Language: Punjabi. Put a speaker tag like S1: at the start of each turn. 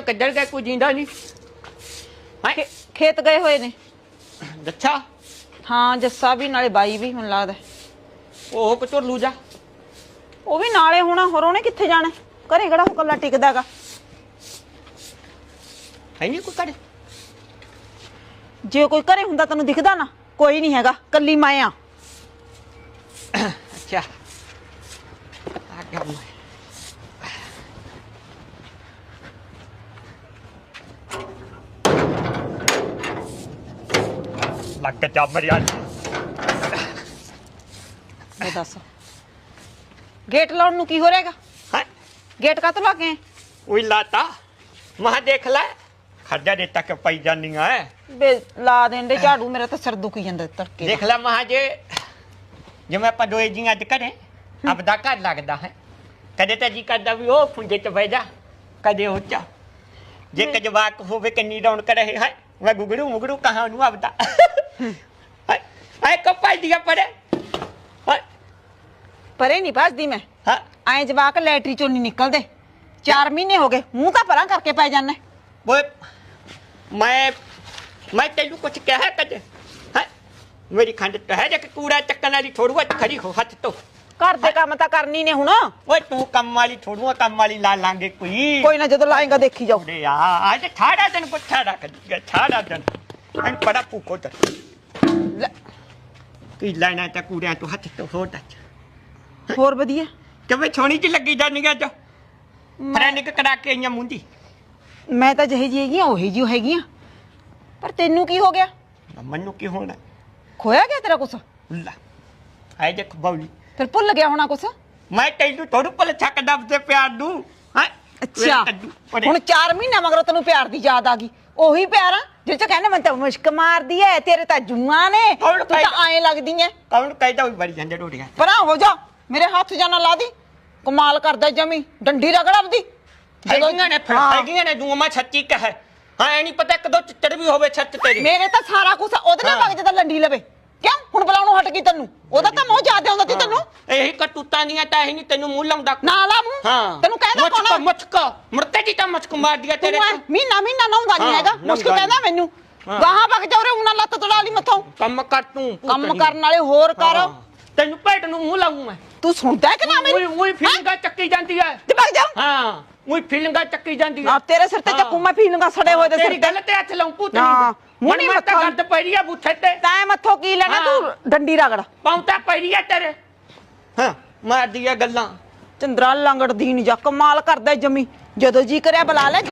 S1: ਤਾਂ ਕਿੱਧਰ ਗਏ ਕੋਈ ਜਿੰਦਾ ਨਹੀਂ। ਹੈ?
S2: ਖੇਤ ਗਏ ਹੋਏ ਨੇ।
S1: ਦੱਛਾ
S2: ਹਾਂ ਜੱਸਾ ਵੀ ਨਾਲੇ ਬਾਈ ਵੀ ਮੈਨੂੰ ਲੱਗਦਾ।
S1: ਉਹ ਕਿਤੋਂ ਲੂ ਜਾ।
S2: ਉਹ ਵੀ ਨਾਲੇ ਹੋਣਾ ਹੋਰ ਉਹਨੇ ਕਿੱਥੇ ਜਾਣਾ? ਘਰੇ ਕਿਹੜਾ ਉਹ ਕੱਲਾ ਟਿਕਦਾਗਾ
S1: ਹੈ ਨਹੀਂ ਕੋਈ ਕਰੇ
S2: ਜੇ ਕੋਈ ਘਰੇ ਹੁੰਦਾ ਤੈਨੂੰ ਦਿਖਦਾ ਨਾ। ਕੋਈ ਨਹੀਂ ਹੈਗਾ ਕੱਲੀ ਮੈਂ ਆ।
S1: ਅੱਛਾ। ਆ ਗਿਆ ਮੈਂ। ਲੱਗ ਜਾ ਮਰਿਆ
S2: ਇਹ ਦੱਸ। ਗੇਟ ਲਾਉਣ ਨੂੰ ਕੀ ਹੋ ਰਿਹਾਗਾ?
S1: ਹੈ?
S2: ਗੇਟ ਕਾਹਤੋਂ ਲਾ ਕੇ?
S1: ਉਹੀ ਲਾਤਾ। ਮਹਾ ਦੇਖ ਲੈ ਖਰਜਾ ਦੇ ਤੱਕ ਪਈ ਜਾਂਦੀਆਂ ਐ
S2: ਬੇ ਲਾ ਦੇਂਦੇ ਝਾੜੂ ਮੇਰਾ ਤਾਂ ਸਿਰ ਦੁਖੀ ਜਾਂਦਾ ਤੜਕੇ ਦਾ।
S1: ਦੇਖ ਲੈ ਮਹਾ ਜੇ ਜਿਵੇਂ ਆਪਾਂ ਦੋਏ ਜੀਆਂ ਅੱਜ ਘਰੇ ਆਪਦਾ ਘਰ ਲੱਗਦਾ ਹੈ। ਕਦੇ ਤਾਂ ਜੀ ਕਰਦਾ ਵੀ ਉਹ ਫੁੰਜੇ ਚ ਬਹਿ ਜਾ ਕਦੇ ਉਹ ਚ। ਜੇ। ਕਜਵਾਕ ਹੋਵੇ ਕਿੰਨੀ ਰੌਣਕ ਰਹੇ ਹੈ। ਮੈਂ ਗੁਗੜੂ ਮੁਗੜੂ ਕਹਾਂ ਨੂੰ ਆਪਦਾ। ਕੱਪਾ ਦੀਆਂ ਪੜੇ ਹਾਏ
S2: ਪਰੇ। ਨਹੀਂ ਭੱਜਦੀ ਮੈਂ।
S1: ਹਾਂ।
S2: ਐਂ ਜਵਾਕ ਲੈਟਰੀ ਚੋਂ ਨਹੀਂ ਨਿਕਲਦੇ। 4 ਮਹੀਨੇ ਹੋ ਗਏ ਮੂੰਹ ਤਾਂ ਪਰਾਂ ਕਰਕੇ ਪੈ ਜਾਂਦਾ।
S1: ਓਏ ਮੈਂ ਮੈਂ ਤੈਨੂੰ ਕੁਝ ਕਿਹਾ ਕਦੇ ਹੈ? ਮੇਰੀ ਖੰਡ ਤਾਂ ਹੈ ਜੇ ਕੂੜਾ ਚੱਕਣ ਵਾਲੀ ਥੋੜੂਆ ਖੜੀ ਹੋ ਹੱਥ ਤੋਂ।
S2: ਘਰ ਦੇ ਕੰਮ ਤਾਂ ਕਰਨੀ ਨੇ ਹੁਣ।
S1: ਓਏ ਤੂੰ ਕੰਮ ਵਾਲੀ ਥੋੜੂਆ ਕੰਮ ਵਾਲੀ ਲਾ ਲਾਂਗੇ ਕੋਈ।
S2: ਕੋਈ ਨਾ ਜਦੋਂ ਲਾਏਗਾ ਦੇਖੀ ਜਾਓ।
S1: ਓਏ ਆ ਅੱਜ ਠਾੜਾ ਦਿਨ ਕੋ ਠਾੜਾ ਕਰ ਠਾੜਾ ਦਿਨ। ਬੜਾ ਭੂਖੋ ਤੇ
S2: ਲੈ,
S1: ਕੀ ਲੈਣਾ ਤਾਂ ਕੂੜਿਆਂ ਤੋਂ ਹੱਥ ਤੋਂ ਹੋ ਟੱਚ
S2: ਹੋਰ ਵਧੀਆ
S1: ਕਿਵੇਂ ਛੋਣੀ ਚ ਲੱਗੀ ਜਾਨੀਆਂ ਚ ਫਰੈਂਡਿਕ ਕਰਾ ਕੇ ਆਈਆਂ ਮੁੰਦੀ
S2: ਮੈਂ ਤਾਂ ਜਿਹੀ ਜੀ ਹੈਗੀਆਂ ਉਹੀ ਜੀ ਹੈਗੀਆਂ ਪਰ ਤੈਨੂੰ ਕੀ ਹੋ ਗਿਆ
S1: ਮੈਨੂੰ ਕੀ ਹੋਣਾ
S2: ਖੋਇਆ ਗਿਆ ਤੇਰਾ ਕੁਛ
S1: ਲਾ ਆਏ ਦੇਖ ਬੌਲੀ
S2: ਫਿਰ ਭੁੱਲ ਗਿਆ ਹੋਣਾ ਕੁਛ
S1: ਮੈਂ ਤੈਨੂੰ ਥੋੜੂ ਪਲ ਛੱਕ ਦੱਬਦੇ ਪਿਆਰ ਨੂੰ ਹੈ
S2: ਅੱਛਾ ਹੁਣ 4 ਮਹੀਨਾ ਮਗਰੋਂ ਤੈਨੂੰ ਪਿਆਰ ਦੀ ਯਾਦ ਆ ਗਈ ਉਹੀ ਪਿਆਰ ਆ ਜਿਹਦੇ ਚ ਕਹਿੰਦੇ ਮੈਂ ਤਾਂ ਮੁਸ਼ਕ ਮਾਰਦੀ ਐ ਤੇਰੇ ਤਾਂ ਜੂਆਂ ਨੇ।
S1: ਕੌਣ
S2: ਤੂੰ ਤਾਂ? ਐਂ ਲੱਗਦੀ ਐ।
S1: ਕੌਣ ਕਹਿੰਦਾ ਵੀ ਬੜੀ ਜਾਂਦੇ ਰੋੜੀਆਂ
S2: ਪਰਾਂ ਹੋ ਜਾ। ਮੇਰੇ ਹੱਥ ਜਾਣਾ ਲਾ ਦੀ। ਕਮਾਲ ਕਰਦਾ ਜਮੀ। ਡੰਡੀ ਰਗੜ ਆਪਦੀ।
S1: ਹੈਗੀਆਂ ਨੇ ਫਿਰ
S2: ਹਾਂ।
S1: ਹੈਗੀਆਂ ਨੇ ਦੂਆ ਮੈਂ ਸੱਚੀ ਕਹੇ। ਹਾਂ ਐ ਨਹੀਂ ਪਤਾ ਇੱਕ ਦੋ ਚਿੱਤੜ ਵੀ ਹੋਵੇ ਛੱਤ ਤੇਰੀ
S2: ਮੇਰੇ ਤਾਂ ਸਾਰਾ ਕੁਝ ਉਹਦੇ ਨਾਲ
S1: ਹਾਂ।
S2: ਜਾਂਦਾ ਲੰਡੀ ਲਵੇ। ਕਿਉਂ? ਹੁਣ ਬੁਲਾਉਣੋਂ ਹਟ ਗਈ ਤੈਨੂੰ। ਉਹਦਾ ਤਾਂ ਮੋਹ ਜ਼ਿਆਦਾ ਸੀ ਤੈਨੂੰ।
S1: ਇਹੀ ਕਟੂਤਾਂ ਦੀਆਂ ਤਾਂ ਇਹ ਨਹੀਂ ਤੈਨੂੰ ਮੂੰਹ ਲਾਉਂਦਾ।
S2: ਨਾ ਲਾ ਮੂੰਹ।
S1: ਹਾਂ।
S2: ਤੈਨੂੰ ਕਹਿੰਦਾ
S1: ਮੁਚਕ
S2: ਕੌਣ
S1: ਮੁਚਕ ਮੁਰਤੇ ਜੀ ਤਾਂ ਮੁਚਕ ਮਾਰ ਦਿਆ ਤੇਰੇ
S2: ਤੂੰ ਐ। ਮਹੀਨਾ ਮਹੀਨਾ ਨਹਾਉਂਦਾ ਨਹੀਂ ਹੈਗਾ। ਮੁਸ਼ਕਿਲ ਕਹਿੰਦਾ। ਮੈਨੂੰ। ਗਾਹਾਂ ਵਗ ਜਾ ਉਰੇ ਉਹਨਾਂ ਲੱਤ ਤੜਾ ਲਈ ਮੱਥੋਂ।
S1: ਕੰਮ ਕਰ ਤੂੰ
S2: ਕੰਮ। ਕਰਨ ਵਾਲੇ ਹੋਰ ਕਰ।
S1: ਤੈਨੂੰ ਭੇਟ ਨੂੰ ਮੂੰਹ ਲਾਉਂ ਮੈਂ।
S2: ਤੂੰ ਸੁਣਦਾ ਕਿ ਨਾ
S1: ਉਹੀ
S2: ਮੇਰੀ
S1: ਉਹੀ ਫੀਲਿੰਗਾਂ ਚੱਕੀ ਜਾਂਦੀ ਹੈ
S2: ਤੇ ਵਗ ਜਾ।
S1: ਹਾਂ ਉਹੀ ਫੀਲਿੰਗਾਂ ਚੱਕੀ ਜਾਂਦੀ
S2: ਨਾ
S1: ਹੈ
S2: ਤੇਰੇ ਸਿਰ ਤੇ। ਚੱਕੂ ਮੈਂ ਫੀਲੂੰਗਾ ਸੜੇ ਹੋਏ ਦੇ
S1: ਤੇਰੀ
S2: ਸਿਰ ਤੇ।
S1: ਗੱਲ ਤੇ ਹੱਥ ਲਾਉਂ ਪੁੱਤ
S2: ਹਾਂ, ਮੂੰਹ
S1: ਮੱਥਾ
S2: ਮੱਥਾ।
S1: ਗੱਦ ਪਈ ਆ ਬੁੱਥੇ ਤੇ।
S2: ਤੈਂ ਮੱਥੋਂ ਕੀ ਲੈਣਾ। ਤੂੰ? ਡੰਡੀ ਰਗੜ।
S1: ਪੌਂਤਾ ਪਈ ਆ ਤੇਰੇ। ਹਾਂ ਮਾਰਦੀ ਆ ਗੱਲਾਂ।
S2: ਚੰਦਰਾ ਲੰਗੜ ਦੀ ਨਹੀਂ ਜਾ ਕਮਾਲ ਕਰਦਾ ਜਮੀ। ਜਦੋਂ ਜੀ ਕਰਿਆ ਬੁਲਾ ਲੈ।